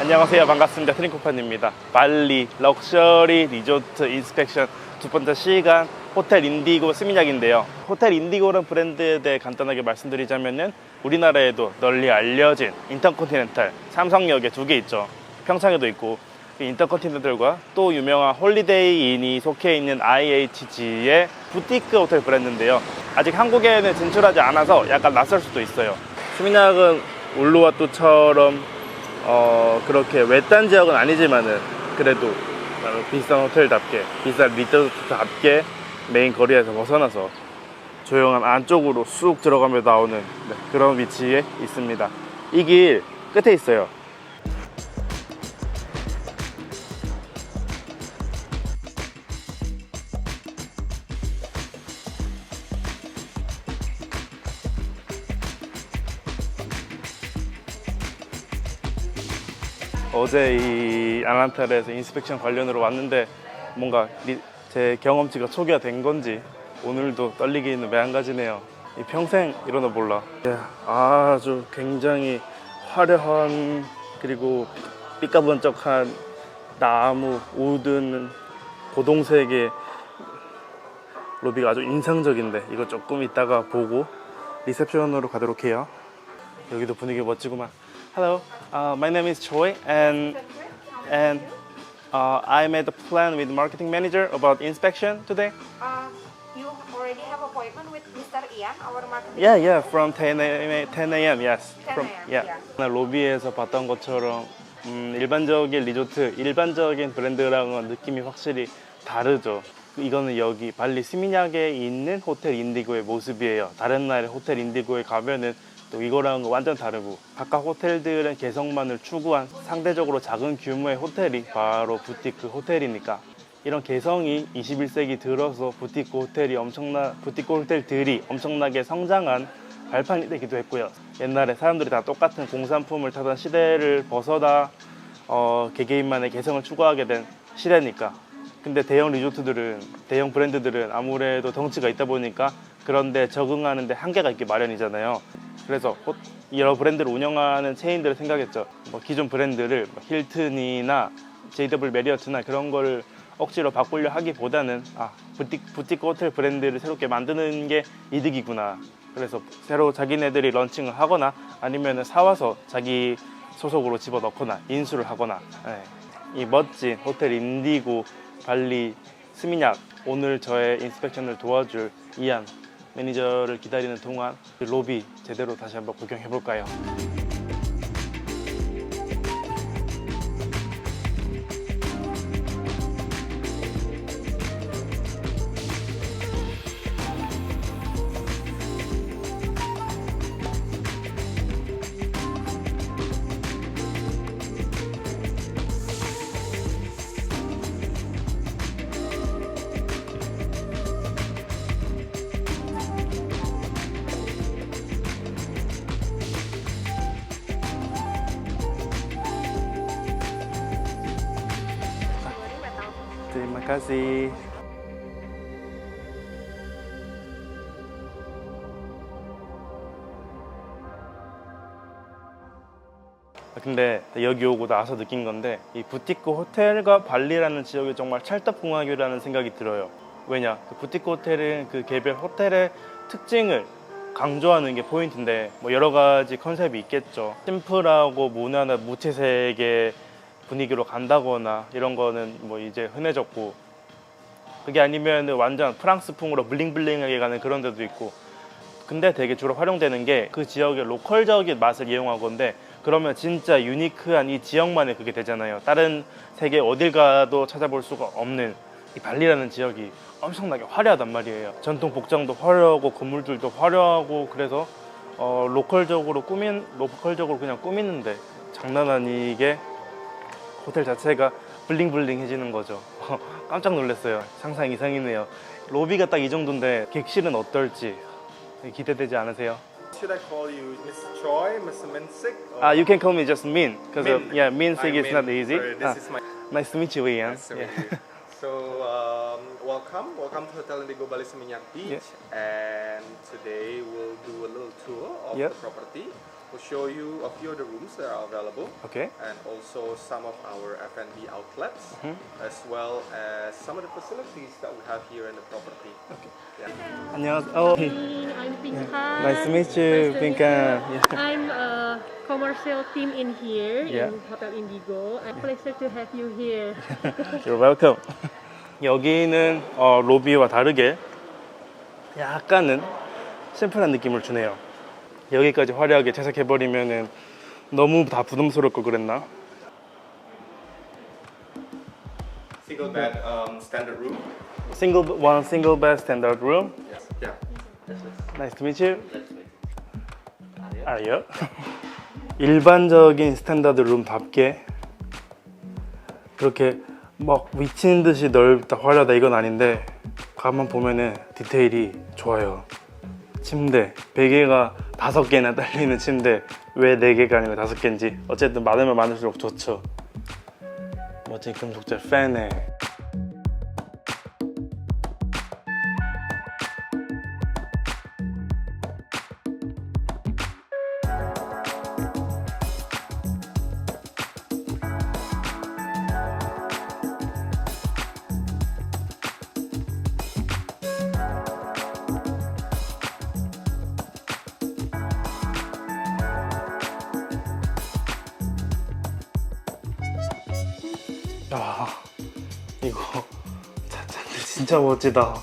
안녕하세요. 반갑습니다. 트링코판입니다. 발리 럭셔리 리조트 인스펙션 두 번째 시간 호텔 인디고 스미냑인데요. 호텔 인디고라는 브랜드에 대해 간단하게 말씀드리자면 은 우리나라에도 널리 알려진 인터컨티넨탈 삼성역에 두 개 있죠. 평창에도 있고 이 인터컨티넨탈과 또 유명한 홀리데이인이 속해 있는 IHG의 부티크 호텔 브랜드인데요. 아직 한국에는 진출하지 않아서 약간 낯설 수도 있어요. 스미냑은 울루와뚜처럼 어, 그렇게 외딴 지역은 아니지만은 그래도 비싼 호텔답게 비싼 리조트답게 메인 거리에서 벗어나서 조용한 안쪽으로 쑥 들어가며 나오는 네, 그런 위치에 있습니다. 이 길 끝에 있어요. 어제 이 알란타르에서 인스펙션 관련으로 왔는데 뭔가 리- 제 경험치가 초기화 된 건지 오늘도 떨리기는 매한가지네요. 이 평생 일어나 몰라. 네, 아주 굉장히 화려한 그리고 삐까번쩍한 나무, 우드는 고동색의 로비가 아주 인상적인데 이거 조금 이따가 보고 리셉션으로 가도록 해요. 여기도 분위기 멋지구만. Hello, uh, my name is Choi, and and uh, I made a plan with marketing manager about inspection today. Uh, you already have appointment with Mr. Ian, our marketing. Yeah, yeah, from 10 a.m. 10 a.m. Yes, 10 from a.m., yeah. 오늘 로비에서 봤던 것처럼 음, 일반적인 리조트, 일반적인 브랜드랑은 느낌이 확실히 다르죠. 이거는 여기 발리 스미냑에 있는 호텔 인디고의 모습이에요. 다른 나라의 호텔 인디고에 가면은 또 이거랑은 완전 다르고 각각 호텔들은 개성만을 추구한 상대적으로 작은 규모의 호텔이 바로 부티크 호텔이니까 이런 개성이 21세기 들어서 부티크 호텔이 엄청나 부티크 호텔들이 엄청나게 성장한 발판이 되기도 했고요. 옛날에 사람들이 다 똑같은 공산품을 타던 시대를 벗어나 어, 개개인만의 개성을 추구하게 된 시대니까. 근데 대형 리조트들은 대형 브랜드들은 아무래도 덩치가 있다 보니까 그런데 적응하는데 한계가 있기 마련이잖아요. 그래서 호- 여러 브랜드를 운영하는 체인들을 생각했죠. 뭐 기존 브랜드를 뭐 힐튼이나 JW 메리어트나 그런 거를 억지로 바꾸려 하기보다는 아 부티, 부티크 호텔 브랜드를 새롭게 만드는 게 이득이구나. 그래서 새로 자기네들이 런칭을 하거나 아니면 사와서 자기 소속으로 집어넣거나 인수를 하거나 예. 이 멋진 호텔 인디고 발리 스미냑 오늘 저의 인스펙션을 도와줄 이안 매니저를 기다리는 동안 그 로비 제대로 다시 한번 구경해 볼까요? Kasih. 아, 근데 여기 오고 나서 느낀 건데 이 부티크 호텔과 발리라는 지역이 정말 찰떡궁합이라는 생각이 들어요. 왜냐? 그 부티크 호텔은 그 개별 호텔의 특징을 강조하는 게 포인트인데 뭐 여러 가지 컨셉이 있겠죠. 심플하고 무난한 무채색의 분위기로 간다거나 이런 거는 뭐 이제 흔해졌고 그게 아니면 완전 프랑스풍으로 블링블링하게 가는 그런 데도 있고. 근데 되게 주로 활용되는 게 그 지역의 로컬적인 맛을 이용한 건데 그러면 진짜 유니크한 이 지역만의 그게 되잖아요. 다른 세계 어딜 가도 찾아볼 수가 없는 이 발리라는 지역이 엄청나게 화려하단 말이에요. 전통 복장도 화려하고 건물들도 화려하고 그래서 어, 로컬적으로 꾸민 로컬적으로 그냥 꾸미는데 장난 아니게 호텔 자체가 블링블링해지는 거죠. 깜짝 놀랐어요. 상상 이상이네요. 로비가 딱 이 정도인데 객실은 어떨지 기대되지 않으세요? Should I call you Miss Choi, Mr. Minsik? or- Ah, you can call me just Min, because Min. yeah, Min I'm Sig is Min. not easy. Sorry, this Ah, is my. nice to meet you, Ian. Nice to Yeah. meet you. So um, welcome, welcome to Hotel Indigo Bali Seminyak Beach, and today we'll do a little tour of Yep. the property. We'll show you a few of the rooms that are available. 오케이. and also some of our F&B outlets, as well as some of the facilities that we have here in the property. Yeah. 안녕하세요. 어, I'm Pinkan. Nice to meet you, Nice to meet Pinkan. you. Yeah. I'm a commercial team in here Yeah. in Hotel Indigo. A pleasure to have you here. You're welcome. 여기는 어, 로비와 다르게 약간은 심플한 느낌을 주네요. 여기까지 화려하게 채색해버리면은 너무 다 부담스럽고 그랬나? Single bed um, standard room. Single one single bed standard room. Yes. Yeah. Nice to meet you. 아요. 일반적인 스탠다드 룸답게 그렇게 막 미친 듯이 넓다 화려하다 이건 아닌데 가만 보면은 디테일이 좋아요. 침대 베개가 다섯 개나 딸리는 침대 왜 네 개가 아니고 다섯 개인지 어쨌든 많으면 많을수록 좋죠. 멋진 금속재 팬에 진짜 멋지다.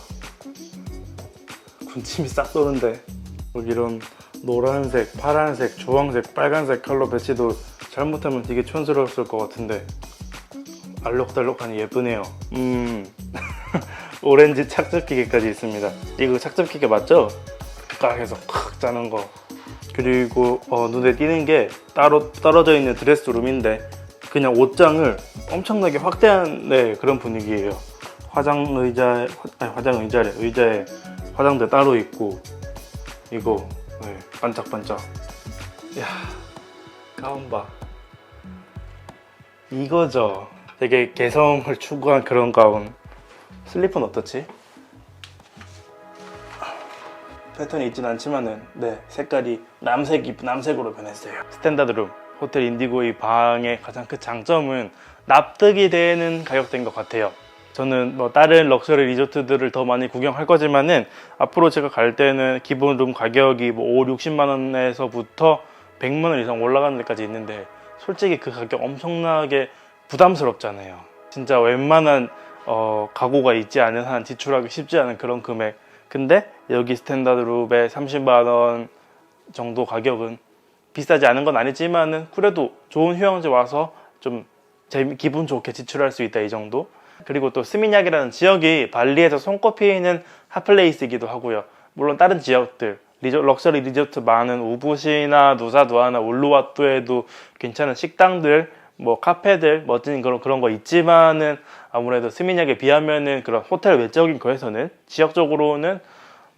군침이 싹 도는데 이런 노란색, 파란색, 주황색, 빨간색 컬러 배치도 잘못하면 되게 촌스러웠을 것 같은데. 알록달록하니 예쁘네요. 음. 오렌지 착즙기계까지 있습니다. 이거 착즙기계 맞죠? 깍 해서 콱 짜는 거. 그리고 어, 눈에 띄는 게 따로 떨어져 있는 드레스룸인데 그냥 옷장을 엄청나게 확대한 네, 그런 분위기예요. 화장 의자, 아니 화장 의자래. 의자에 화장대 따로 있고 이거 네, 반짝반짝. 야 가운 봐. 이거죠. 되게 개성을 추구한 그런 가운. 슬리퍼는 어떻지? 패턴이 있진 않지만은 네 색깔이 남색이 남색으로 변했어요. 스탠다드 룸 호텔 인디고의 방의 가장 큰 장점은 납득이 되는 가격대인 것 같아요. 저는 뭐 다른 럭셔리 리조트들을 더 많이 구경할 거지만은 앞으로 제가 갈 때는 기본 룸 가격이 뭐 5, 60만 원에서부터 100만 원 이상 올라가는 데까지 있는데 솔직히 그 가격 엄청나게 부담스럽잖아요. 진짜 웬만한 어, 가구가 있지 않은 한 지출하기 쉽지 않은 그런 금액. 근데 여기 스탠다드 룸의 30만 원 정도 가격은 비싸지 않은 건 아니지만은 그래도 좋은 휴양지 와서 좀 기분 좋게 지출할 수 있다 이 정도. 그리고 또 스미냑이라는 지역이 발리에서 손꼽히는 핫플레이스이기도 하고요. 물론 다른 지역들 리조, 럭셔리 리조트 많은 우붓이나 누사두아나 울루와뚜에도 괜찮은 식당들, 뭐 카페들, 멋진 그런 그런 거 있지만은 아무래도 스미냑에 비하면은 그런 호텔 외적인 거에서는 지역적으로는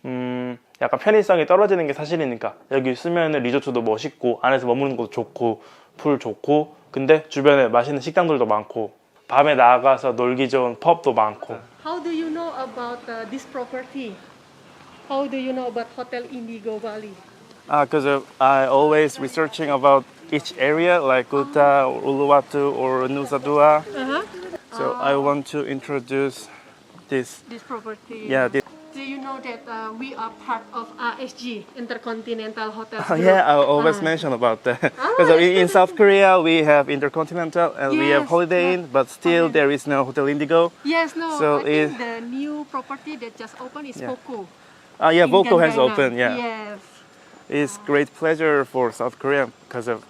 음 약간 편의성이 떨어지는 게 사실이니까 여기 있으면은 리조트도 멋있고 안에서 머무는 것도 좋고 풀 좋고 근데 주변에 맛있는 식당들도 많고 밤에 나가서 놀기 좋은 펍도 많고 How do you know about uh, this property? How do you know about Hotel Indigo Bali? Ah, because I always researching about each area like Kuta or Uluwatu or Nusa Dua. Uh-huh. So I want to introduce this. This property. Yeah, this. do you know that uh, we are part of RSG, Intercontinental Hotels Oh, Group? yeah, I always Ah. mention about that. Because in, in South Korea we have Intercontinental and we have Holiday Inn, but still there is no Hotel Indigo. Yes, no. So I it- think the new property that just opened is Yeah. Coco. Ah, yeah, Boko has opened. Yeah, Yes. it's great pleasure for South Korea because of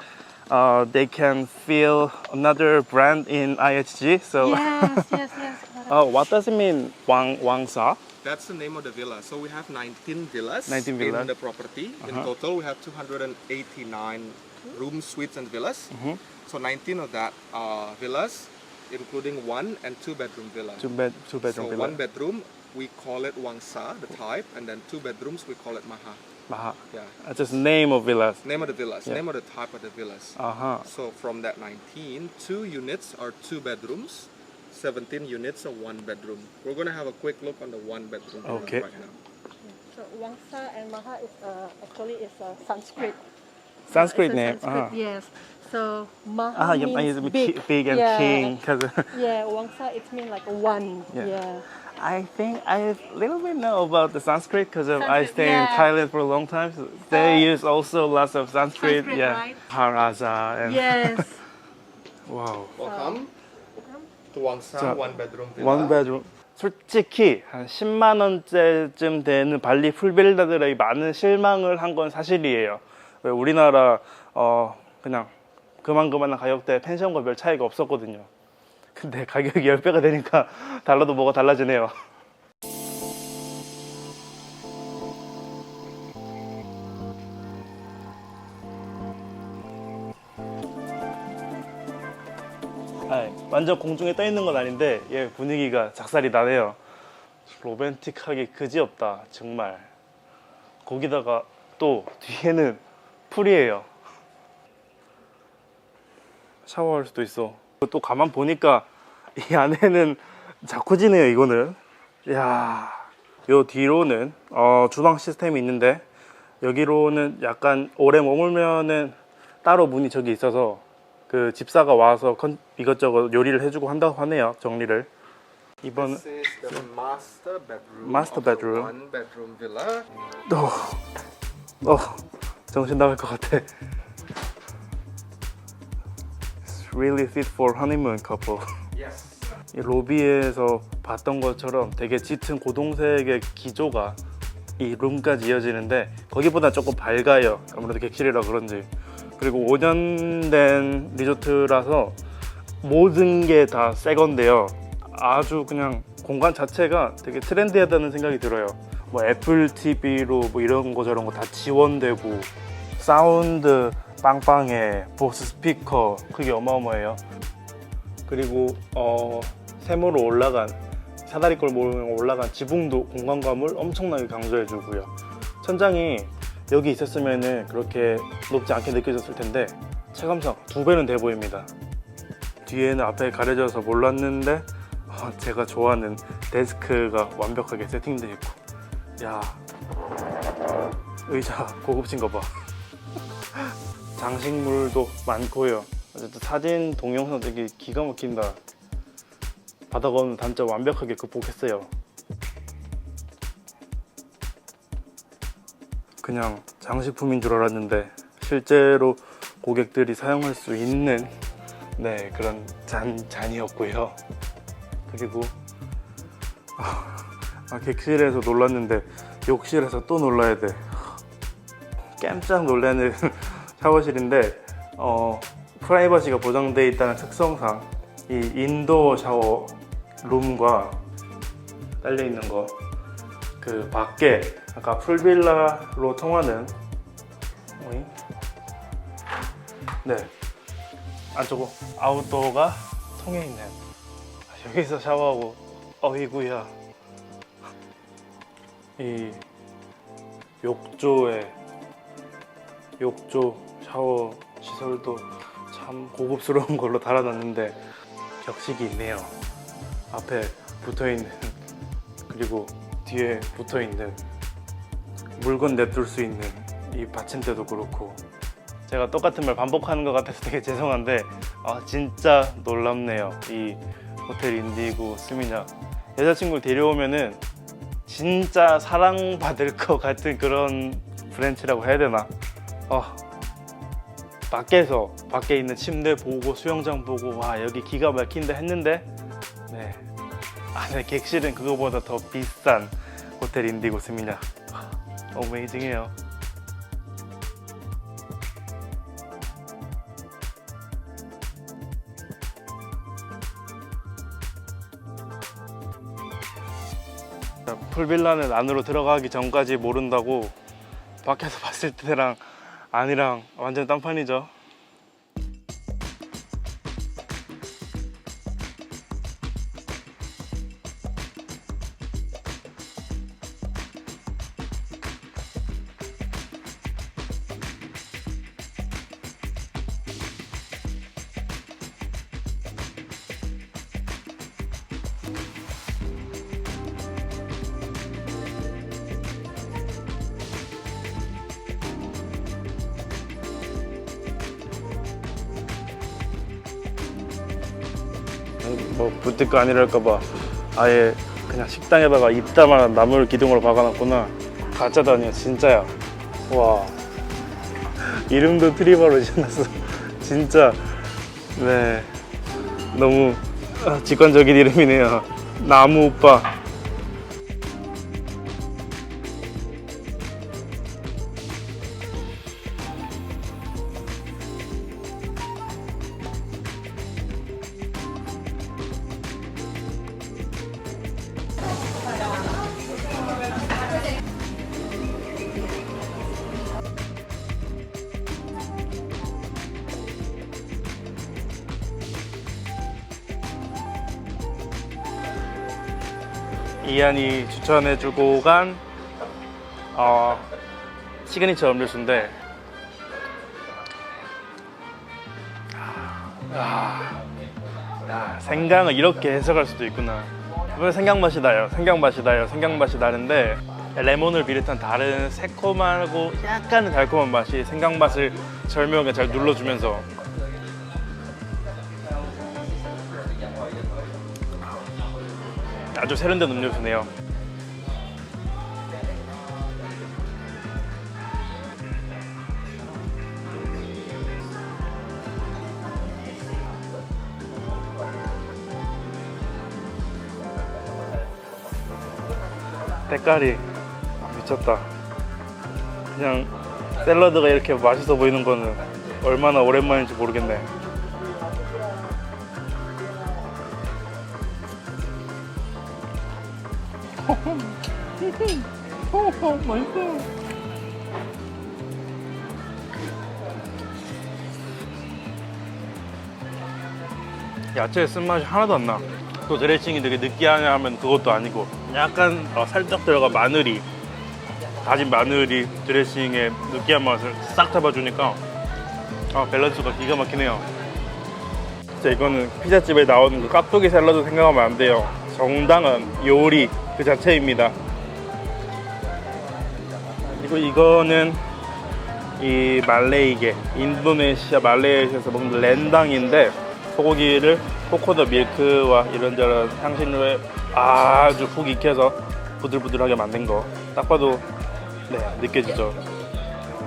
uh, they can feel another brand in IHG. So, Yes, yes, yes. oh, what does it mean, Wang Wangsa? That's the name of the villa. So we have 19 villas 19 villas. in the property. In total, we have 289 rooms, suites, and villas. So 19 of that are villas, including one and two bedroom villas. Two bed, two bedroom so villa. one bedroom, we call it Wangsa, the type, and then two bedrooms, we call it Maha. Maha. Yeah. That's just name of villas. Name of the villas, Yeah. name of the type of the villas. Uh huh. So from that 19, two units are two bedrooms, 17 units of one bedroom. We're gonna have a quick look on the one bedroom Okay. right now. So Wangsa and Maha is uh, actually is a Sanskrit. Sanskrit It's a name. Sanskrit, Ah. Yes. So Maha Ah, yeah, means it's big. big, big and yeah. king. 'cause- Yeah, Wangsa it means like one. Yeah. Yeah. I think I little bit know about the Sanskrit because I stay stayed in. Thailand for a long time. So they Uh, use also lots of Sanskrit. Sanskrit, yeah, right? Haraza and Yes. wow. Welcome villa. One bedroom. 솔직히 한 10만 원째쯤 되는 발리 풀빌라들의 많은 실망을 한 건 사실이에요. 왜 우리나라 어 그냥 그만 그만한 가격대 펜션과 별 차이가 없었거든요. 근데 가격이 10배가 되니까 달라도 뭐가 달라지네요. 완전 공중에 떠 있는 건 아닌데 얘 분위기가 작살이 나네요. 로맨틱하게 그지없다 정말. 거기다가 또 뒤에는 풀이에요. 샤워할 수도 있어. 또 가만 보니까 이 안에는 자쿠지네요 이거는. 야, 요 뒤로는 어, 주방 시스템이 있는데 여기로는 약간 오래 머물면은 따로 문이 저기 있어서 그 집사가 와서 컨- 이것저것 요리를 해주고 한다고 하네요 정리를 이번 bedroom villa. 어, 어 정신 나갈 것 같아 It's really fit for honeymoon couple Yes. 이 로비에서 봤던 것처럼 되게 짙은 고동색의 기조가 이 룸까지 이어지는데 거기보다 조금 밝아요 아무래도 객실이라 그런지 그리고 5년 된 리조트라서 모든 게 다 새 건데요. 아주 그냥 공간 자체가 되게 트렌디하다는 생각이 들어요. 뭐 애플 TV로 뭐 이런 거 저런 거 다 지원되고 사운드 빵빵해 보스 스피커 그게 어마어마해요. 그리고 어, 세모로 올라간 사다리꼴 모양 올라간 지붕도 공간감을 엄청나게 강조해주고요. 천장이 여기 있었으면은 그렇게 높지 않게 느껴졌을 텐데 체감상 두 배는 돼 보입니다. 뒤에는 앞에 가려져서 몰랐는데 어, 제가 좋아하는 데스크가 완벽하게 세팅되어 있고 야 의자 고급진 거 봐. 장식물도 많고요. 어쨌든 사진 동영상 되게 기가 막힌다. 없는 단점 완벽하게 극복했어요. 그냥 장식품인 줄 알았는데 실제로 고객들이 사용할 수 있는 네 그런 잔 잔이었고요. 그리고 아, 객실에서 놀랐는데 욕실에서 또 놀라야 돼. 깜짝 놀라는 샤워실인데 어, 프라이버시가 보장되어 있다는 특성상 이 인도어 샤워 룸과 딸려 있는 거 그 밖에 아까 풀빌라로 통하는? 네 안쪽으로 아웃도어가 통해 있는 여기서 샤워하고 어이구야 이 욕조에 욕조 샤워 시설도 참 고급스러운 걸로 달아놨는데 격식이 있네요. 앞에 붙어 있는 그리고 뒤에 붙어 있는 물건 내둘 수 있는 이 받침대도 그렇고 제가 똑같은 말 반복하는 것 같아서 되게 죄송한데 아 진짜 놀랍네요. 이 호텔 인디고 스미냐 여자친구를 데려오면은 진짜 사랑받을 것 같은 그런 브랜치라고 해야 되나? 아 밖에서 밖에 있는 침대 보고 수영장 보고 와 여기 기가 막힌다 했는데 네 안에 객실은 그거보다 더 비싼 호텔 인디고 스미냐 어메이징해요 자, 풀빌라는 안으로 들어가기 전까지 모른다고 밖에서 봤을 때랑 안이랑 완전 딴판이죠. 뭐 부티크 아니랄까봐 아예 그냥 식당에다가 입다만 나물 기둥으로 박아놨구나. 가짜도 아니야 진짜야. 와. 이름도 트리바로 지어놨어. 진짜. 네. 너무 아, 직관적인 이름이네요. 나무 오빠 이한이 추천해주고 간 어, 시그니처 음료수인데 아, 야, 생강을 이렇게 해석할 수도 있구나 왜 생강 맛이 나요? 생강 맛이 나요? 생강 맛이 나는데 레몬을 비롯한 다른 새콤하고 약간은 달콤한 맛이 생강 맛을 절묘하게 잘 눌러주면서 아주 세련된 음료수네요. 때깔이 미쳤다. 그냥 샐러드가 이렇게 맛있어 보이는 거는 얼마나 오랜만인지 모르겠네. 야채의 쓴맛이 하나도 안 나. 또 드레싱이 되게 느끼하냐 하면 그것도 아니고 약간 어, 살짝 들어가 마늘이 다진 마늘이 드레싱의 느끼한 맛을 싹 잡아주니까 아, 밸런스가 기가 막히네요. 진짜 이거는 피자집에 나오는 그 깍두기 샐러드 생각하면 안 돼요. 정당한 요리 그 자체입니다. 그리고 이거는 이 말레이게 인도네시아 말레이시아에서 먹는 렌당인데 소고기를 코코넛 밀크와 이런저런 향신료에 아주 푹 익혀서 부들부들하게 만든 거. 딱 봐도 네 느껴지죠.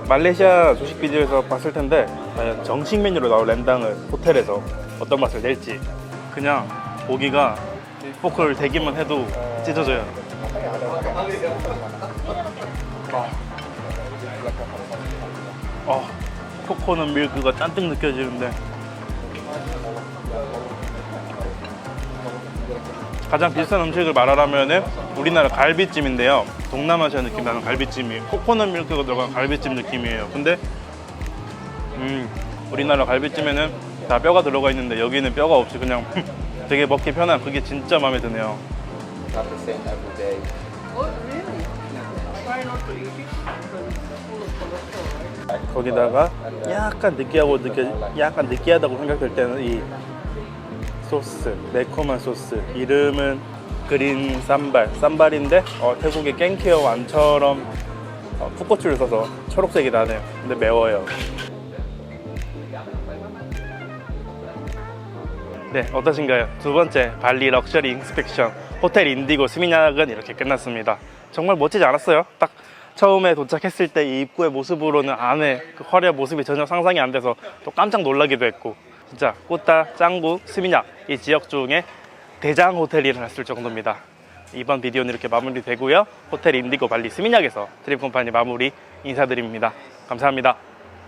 말레이시아 조식 비디오에서 봤을 텐데 과연 정식 메뉴로 나올 렌당을 호텔에서 어떤 맛을 낼지. 그냥 고기가 포크를 대기만 해도 찢어져요. 어, 코코넛 밀크가 잔뜩 느껴지는데. 가장 비슷한 음식을 말하라면 우리나라 갈비찜인데요. 동남아시아 느낌 나는 갈비찜이 코코넛 밀크가 들어간 갈비찜 느낌이에요. 근데 음, 우리나라 갈비찜에는 다 뼈가 들어가 있는데 여기는 뼈가 없이 그냥 되게 먹기 편한 그게 진짜 마음에 드네요. not the same every day. 거기다가 약간 느끼하고 느껴 약간 느끼하다고 생각될 때는 이 소스 매콤한 소스. 이름은 그린 쌈발. 쌈발인데 어, 태국의 깽케어 완처럼 어, 풋고추를 써서 초록색이 나네요. 근데 매워요 네 어떠신가요? 두 번째 발리 럭셔리 인스펙션 호텔 인디고 스미냑은 이렇게 끝났습니다. 정말 멋지지 않았어요? 딱 처음에 도착했을 때 이 입구의 모습으로는 안에 그 화려한 모습이 전혀 상상이 안 돼서 또 깜짝 놀라기도 했고 진짜 꾸따, 짱구, 스미냑 이 지역 중에 대장 호텔이라 했을 정도입니다. 이번 비디오는 이렇게 마무리되고요. 호텔 인디고 발리 스미냑에서 트립 컴퍼니 마무리 인사드립니다. 감사합니다